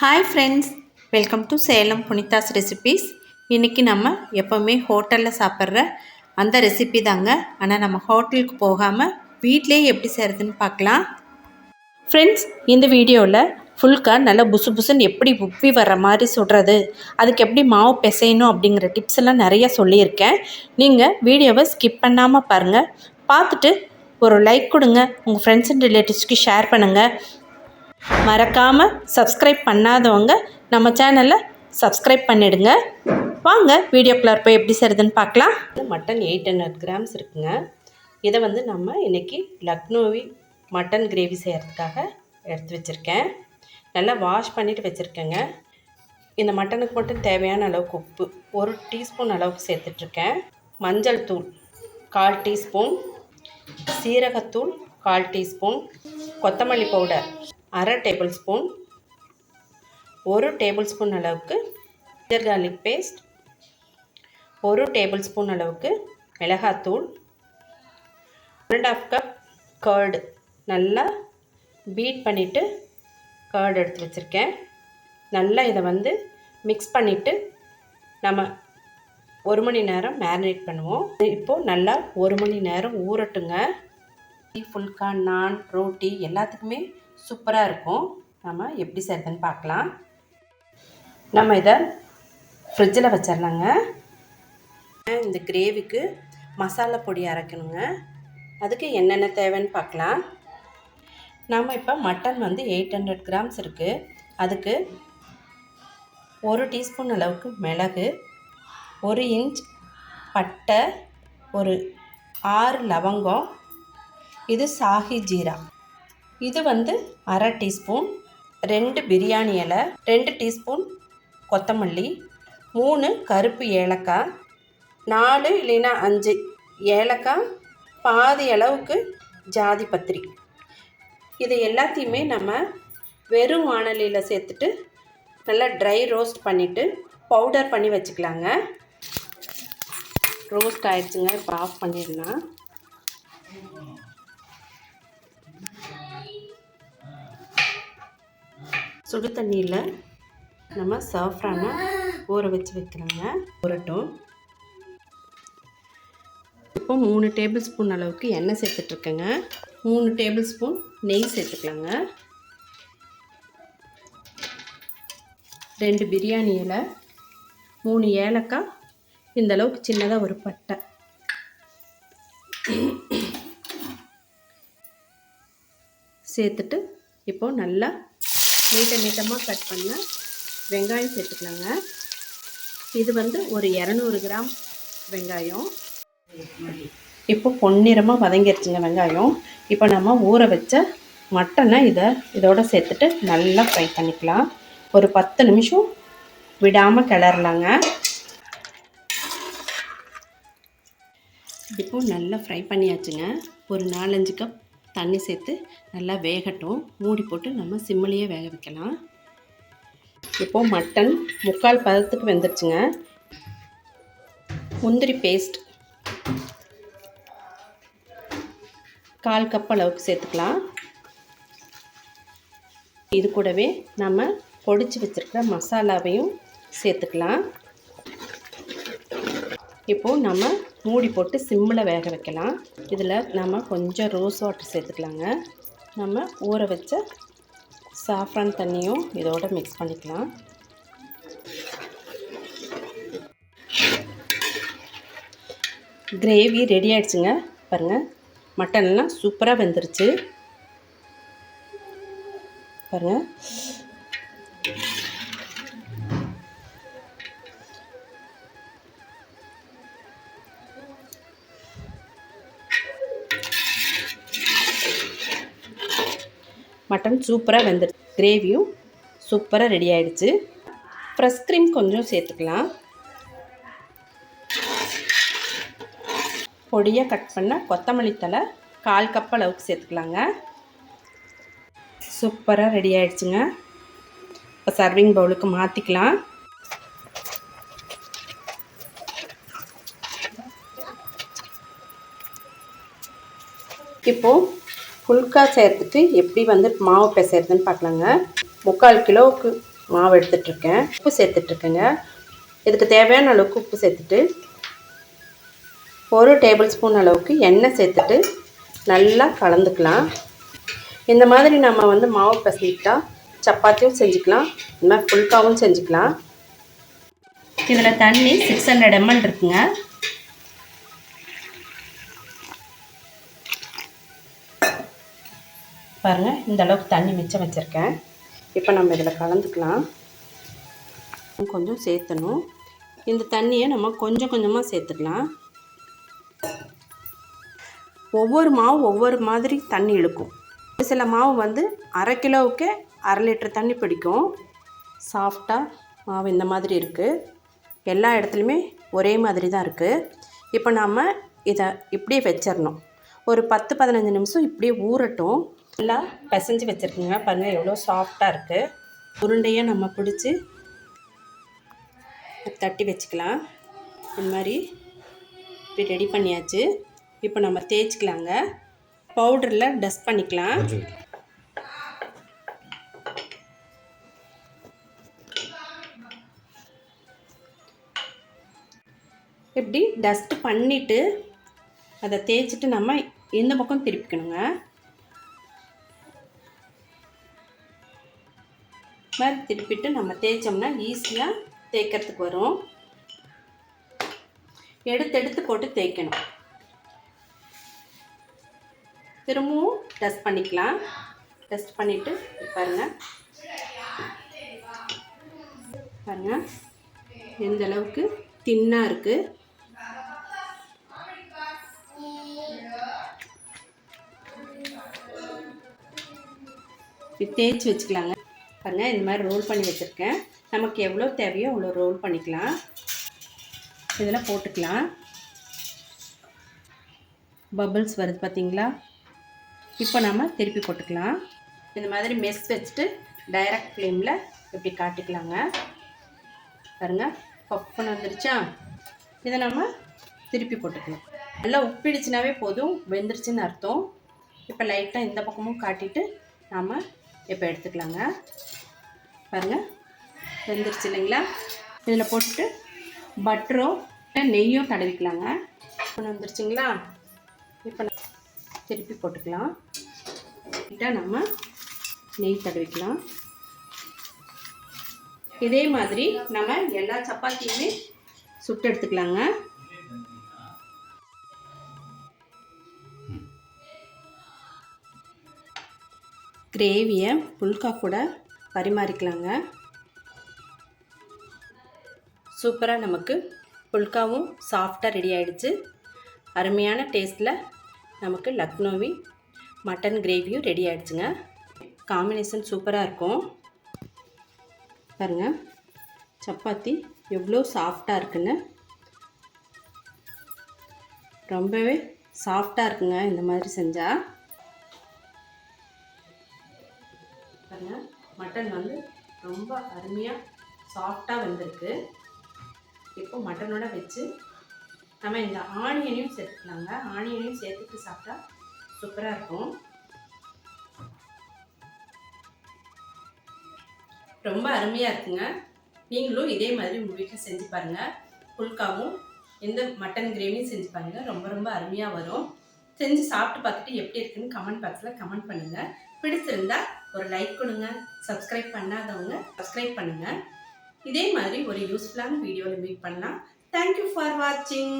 Hi friends welcome to Salem Punitha's recipes இன்றைக்கி நம்ம எப்போவுமே ஹோட்டலில் சாப்பிட்ற அந்த ரெசிபி தாங்க. ஆனால் நம்ம ஹோட்டலுக்கு போகாமல் வீட்டிலேயே எப்படி செய்கிறதுன்னு பார்க்கலாம். ஃப்ரெண்ட்ஸ் இந்த வீடியோவில் ஃபுல்கா நல்லா புசு புசுன்னு எப்படி உப்பி வர்ற மாதிரி சுடுறது அதுக்கு எப்படி மாவு பிசையணும் அப்படிங்கிற டிப்ஸ் எல்லாம் நிறைய சொல்லியிருக்கேன். நீங்கள் வீடியோவை ஸ்கிப் பண்ணாமல் பாருங்கள் பார்த்துட்டு ஒரு லைக் கொடுங்க. உங்கள் ஃப்ரெண்ட்ஸ் அண்ட் ரிலேட்டிவ்ஸ்க்கு ஷேர் பண்ணுங்கள் மறக்காமல் சப்ஸ்கிரைப் பண்ணாதவங்க நம்ம சேனலை சப்ஸ்கிரைப் பண்ணிடுங்க. வாங்க வீடியோக்குள்ளே போய் எப்படி செய்கிறதுன்னு பார்க்கலாம். மட்டன் எயிட் ஹண்ட்ரட் கிராம்ஸ் இருக்குங்க. இதை வந்து நம்ம இன்றைக்கி லக்னோவி மட்டன் கிரேவி செய்கிறதுக்காக எடுத்து வச்சுருக்கேன். நல்லா வாஷ் பண்ணிவிட்டு வச்சுருக்கேங்க. இந்த மட்டனுக்கு மட்டும் தேவையான அளவுக்கு உப்பு ஒரு டீஸ்பூன் அளவுக்கு சேர்த்துட்ருக்கேன். மஞ்சள் தூள் கால் டீஸ்பூன். சீரகத்தூள் கால் டீஸ்பூன். கொத்தமல்லி பவுடர் அரை டேபிள் ஸ்பூன் ஒரு டேபிள் ஸ்பூன் அளவுக்கு ஜிஞ்சர் கார்லிக் பேஸ்ட் ஒரு டேபிள் ஸ்பூன் அளவுக்கு மிளகாத்தூள் one and half cup curd நல்லா பீட் பண்ணிவிட்டு கர்டு எடுத்து வச்சுருக்கேன். நல்லா இதை வந்து மிக்ஸ் பண்ணிவிட்டு நம்ம ஒரு மணி நேரம் மேரினேட் பண்ணுவோம். இப்போது நல்லா ஒரு மணி நேரம் ஊறட்டுங்க. ஃபுல்கா நான் ரோட்டி எல்லாத்துக்குமே சூப்பராக இருக்கும். நம்ம எப்படி செய்கிறதுன்னு பார்க்கலாம். நம்ம இதை ஃப்ரிட்ஜில் வச்சிடலாங்க இந்த கிரேவிக்கு மசாலா பொடி அரைக்கணுங்க. அதுக்கு என்னென்ன தேவைன்னு பார்க்கலாம். நம்ம இப்போ மட்டன் வந்து எயிட் ஹண்ட்ரட் கிராம்ஸ் இருக்குது அதுக்கு ஒரு டீஸ்பூன் அளவுக்கு மிளகு ஒரு இன்ச் பட்டை ஒரு ஆறு லவங்கம் இது சாஹி ஜீரா. இது வந்து அரை டீஸ்பூன் ரெண்டு பிரியாணி இலை ரெண்டு டீஸ்பூன் கொத்தமல்லி மூணு கருப்பு ஏலக்காய் நாலு இல்லைன்னா அஞ்சு ஏலக்காய் பாதி அளவுக்கு ஜாதி பத்திரி. இது எல்லாத்தையுமே நம்ம வெறும் வானலியில் சேர்த்துட்டு நல்லா ட்ரை ரோஸ்ட் பண்ணிவிட்டு பவுடர் பண்ணி வச்சுக்கலாங்க. ரோஸ்ட் ஆயிடுச்சுங்க இப்போ ஆஃப் பண்ணிடலாம். சுடு தண்ணியில் நம்ம சாஃப்ரானை ஊற வச்சு வைக்கிறோங்க. ஊறட்டும். இப்போ மூணு டேபிள் ஸ்பூன் அளவுக்கு எண்ணெய் சேர்த்துட்ருக்கேங்க. மூணு டேபிள் ஸ்பூன் நெய் சேர்த்துக்கலாங்க. ரெண்டு பிரியாணி இலை மூணு ஏலக்காய் இந்த அளவுக்கு சின்னதாக ஒரு பட்டை. சேர்த்துட்டு இப்போது நல்லா நீட்ட நீட்டமாக கட் பண்ண வெங்காயம் சேர்த்துக்கலாங்க. இது வந்து ஒரு இரநூறு கிராம் வெங்காயம். இப்போ பொன்னிறமாக வதங்கிடுச்சுங்க வெங்காயம். இப்போ நம்ம ஊற வச்ச மட்டனை இதை இதோட சேர்த்துட்டு நல்லா ஃப்ரை பண்ணிக்கலாம். ஒரு பத்து நிமிஷம் விடாமல் கிளறலாங்க. இப்போ நல்லா ஃப்ரை பண்ணியாச்சுங்க. ஒரு நாலஞ்சு கப் தண்ணி சேர்த்து நல்லா வேகட்டும். மூடி போட்டு நம்ம சிம்மிலேயே வேக வைக்கலாம். இப்போது மட்டன் முக்கால் பதத்துக்கு வெந்துருச்சுங்க. முந்திரி பேஸ்ட் கால் கப் அளவுக்கு சேர்த்துக்கலாம். இது கூடவே நம்ம பொடிச்சு வச்சுருக்கிற மசாலாவையும் சேர்த்துக்கலாம். இப்போது நம்ம மூடி போட்டு சிம்மில் வேக வைக்கலாம். இதில் நம்ம கொஞ்சம் ரோஸ் வாட்டர் சேர்த்துக்கலாங்க. நம்ம ஊற வச்ச சாஃப்ரான் தண்ணியும் இதோட மிக்ஸ் பண்ணிக்கலாம். கிரேவி ரெடி ஆகிடுச்சுங்க பாருங்கள் மட்டன்லாம் சூப்பராக வெந்துருச்சு. பாருங்கள் மட்டன் சூப்பராக வெந்துருச்சு கிரேவியும் சூப்பராக ரெடி ஆகிடுச்சு ஃப்ரெஷ் க்ரீம் கொஞ்சம் சேர்த்துக்கலாம். பொடியாக கட் பண்ண கொத்தமல்லி தலை கால் கப் அளவுக்கு சேர்த்துக்கலாங்க. சூப்பராக ரெடி ஆகிடுச்சுங்க இப்போ சர்விங் பவுலுக்கு மாற்றிக்கலாம் இப்போது ஃபுல்கா சேர்த்துட்டு எப்படி வந்து மாவு பிசைறதுன்னு பார்க்கலாங்க. முக்கால் கிலோவுக்கு மாவு எடுத்துட்ருக்கேன் உப்பு சேர்த்துட்ருக்கேங்க இதுக்கு தேவையான அளவுக்கு உப்பு சேர்த்துட்டு ஒரு டேபிள் ஸ்பூன் அளவுக்கு எண்ணெய் சேர்த்துட்டு நல்லா கலந்துக்கலாம். இந்த மாதிரி நம்ம வந்து மாவு பசங்கிட்டா சப்பாத்தியும் செஞ்சுக்கலாம். இந்த மாதிரி புல்காவும் செஞ்சுக்கலாம். இதில் தண்ணி சிக்ஸ் ஹண்ட்ரட் எம்எல் இருக்குங்க. பாருங்கள் இந்த அளவுக்கு தண்ணி மிச்சம் வச்சுருக்கேன். இப்போ நம்ம இதில் கலந்துக்கலாம். கொஞ்சம் சேர்த்தணும். இந்த தண்ணியை நம்ம கொஞ்சம் கொஞ்சமாக சேர்த்துக்கலாம். ஒவ்வொரு மாவு ஒவ்வொரு மாதிரி தண்ணி இழுக்கும். ஒரு சில மாவு வந்து அரை கிலோவுக்கு அரை லிட்டர் தண்ணி பிடிக்கும். சாஃப்டாக மாவு இந்த மாதிரி இருக்குது எல்லா இடத்துலையுமே ஒரே மாதிரி தான் இருக்குது இப்போ நாம் இதை இப்படியே வச்சிடணும் ஒரு பத்து பதினஞ்சு நிமிஷம் இப்படியே ஊறட்டும். நல்லா பிசைஞ்சு வச்சுருக்குங்க. பாருங்கள் எவ்வளோ சாஃப்டாக இருக்குது உருண்டையை நம்ம பிடிச்சி தட்டி வச்சுக்கலாம். இந்த மாதிரி இப்படி ரெடி பண்ணியாச்சு. இப்போ நம்ம தேய்ச்சிக்கலாங்க. பவுடரில் டஸ்ட் பண்ணிக்கலாம். இப்படி டஸ்ட் பண்ணிவிட்டு அதை தேய்ச்சிட்டு நம்ம இந்த பக்கம் திருப்பிக்கணுங்க. மாதிரி திருப்பிட்டு நம்ம தேய்ச்சோம்னா ஈஸியாக தேய்க்கிறதுக்கு வரும். எடுத்து எடுத்து போட்டு தேய்க்கணும். திரும்பவும் டஸ்ட் பண்ணிக்கலாம். டஸ்ட் பண்ணிவிட்டு பாருங்கள் பாருங்கள் எந்த அளவுக்கு தின்னாக இருக்குது தேய்ச்சி வச்சுக்கலாங்க. பாருங்கள் இந்த மாதிரி ரோல் பண்ணி வச்சுருக்கேன். நமக்கு எவ்வளோ தேவையோ அவ்வளோ ரோல் பண்ணிக்கலாம். இதில் போட்டுக்கலாம். பபிள்ஸ் வருது பார்த்தீங்களா? இப்போ நம்ம திருப்பி போட்டுக்கலாம். இந்த மாதிரி மெஸ் வச்சுட்டு டைரக்ட் ஃப்ளேமில் இப்படி காட்டிக்கலாங்க. பாருங்கள் பப்புன்னு வந்துருச்சா? இதை நம்ம திருப்பி போட்டுக்கலாம். நல்லா உப்பிடுச்சுனாவே போதும் வெந்துருச்சுன்னு அர்த்தம். இப்போ லைட்டாக இந்த பக்கமும் காட்டிட்டு நாம் இப்போ எடுத்துக்கலாங்க. பாருங்கள் வெந்துருச்சு இல்லைங்களா? இதில் போட்டுட்டு பட்டரோ நெய்யோ தடவிக்கலாங்க. ஒன்று வந்துருச்சுங்களா? இப்போ நம்ம திருப்பி போட்டுக்கலாம். லைட்டாக நம்ம நெய் தடவிக்கலாம். இதே மாதிரி நம்ம எல்லா சப்பாத்தியுமே சுட்டு எடுத்துக்கலாங்க. கிரேவியை புல்கா கூட பரிமாறிக்கலாங்க. சூப்பராக நமக்கு புல்காவும் சாஃப்டாக ரெடி ஆகிடுச்சு அருமையான டேஸ்ட்டில் நமக்கு லக்னோவி மட்டன் கிரேவியும் ரெடி ஆகிடுச்சுங்க காம்பினேஷன் சூப்பராக இருக்கும். பாருங்கள் சப்பாத்தி எவ்வளோ சாஃப்டாக இருக்குன்னு. ரொம்பவே சாஃப்டாக இருக்குங்க இந்த மாதிரி செஞ்சால் மட்டன் வந்து ரொம்ப அருமையாக சாஃப்டாக வந்திருக்கு. இப்போ மட்டனோட வச்சு நம்ம இந்த ஆனியனையும் சேர்த்துக்கலாங்க. ஆனியனையும் சேர்த்துட்டு சாப்பிட்டா சூப்பராக இருக்கும். ரொம்ப அருமையாக இருக்குங்க. நீங்களும் இதே மாதிரி உங்கள் வீட்டில் செஞ்சு பாருங்கள் புல்காவும் இந்த மட்டன் கிரேவியும் செஞ்சு பாருங்கள் ரொம்ப ரொம்ப அருமையாக வரும். செஞ்சு சாப்பிட்டு பார்த்துட்டு எப்படி இருக்குன்னு கமெண்ட் பாக்ஸில் கமெண்ட் பண்ணுங்கள் பிடிச்சிருந்தா ஒரு லைக் கொடுங்க சப்ஸ்கிரைப் பண்ணாதவங்க சப்ஸ்கிரைப் பண்ணுங்கள் இதே மாதிரி ஒரு யூஸ்ஃபுல்லான வீடியோவில் மீட் பண்ணலாம். தேங்க்யூ ஃபார் வாட்சிங்